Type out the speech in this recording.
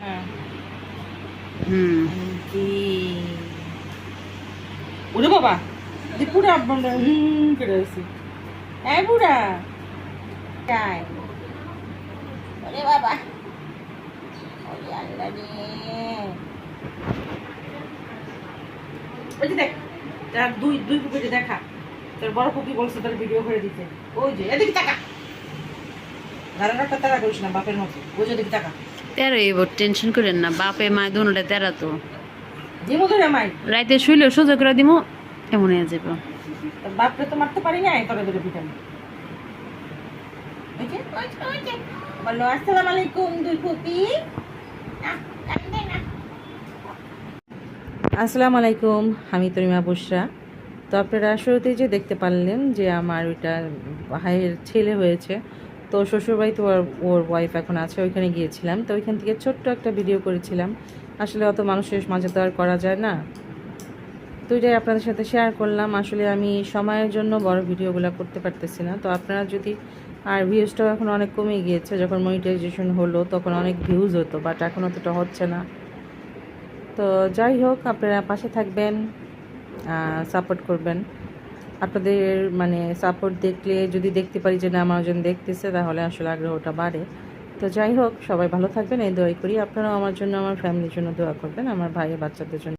হ্যাঁ। হুম। ওরে বাবা পুরা হুম করে আছে হ্যাঁ পুরা তাই ওরে বাবা। ওরে আল্লাহ রে। ওই দেখ তার দুই দুই পুকুরে দেখা তোর বড় পুকি বলছে তোর ভিডিও করে দিতে। ওই যে এদিকে টাকা ধারণাটা তারা করিস না বাপের মতো। ওই যে এদিকে টাকা তেরো এবার টেনশন করেন না। বাপে মায় দুটা তেরা তো। রাইতে শুইলেও সোজা করে দিমু এমন হয়ে যাব বাপরে তো মারতে পারি না। বলো আলাইকুম দুই ফুপি। আসসালামু আলাইকুম আমি তরিমা বুসরা। তো আপনারা শুরুতেই যে দেখতে পারলেন যে আমার ওইটা ভাইয়ের ছেলে হয়েছে তো শ্বশুরবাড়িতে ওর ওর ওয়াইফ এখন আছে, ওইখানে গিয়েছিলাম। তো ওইখান থেকে ছোট্ট একটা ভিডিও করেছিলাম। আসলে অত মানুষের মাঝে তো আর করা যায় না। তো এটাই আপনাদের সাথে শেয়ার করলাম। আসলে আমি সময়ের জন্য বড় ভিডিওগুলো করতে পারতেছি না। তো আপনারা যদি, আর ভিউজটাও এখন অনেক কমে গিয়েছে। যখন মনিটাইজেশন হলো, তখন অনেক ভিউজ হতো বাট এখন অতটা হচ্ছে না। তো যাই হোক, আপনারা পাশে থাকবেন সাপোর্ট করবেন। আপনাদের মানে সাপোর্ট দেখলে, যদি দেখতে পারি যে না, আমার একজন দেখতেছে, তাহলে আসলে আগ্রহটা বাড়ে। তো যাই হোক, সবাই ভালো থাকবেন, এই দোয়াই করি। আপনারাও আমার জন্য, আমার ফ্যামিলির জন্য দোয়া করবেন, আমার ভাইয়ের বাচ্চাদের জন্য।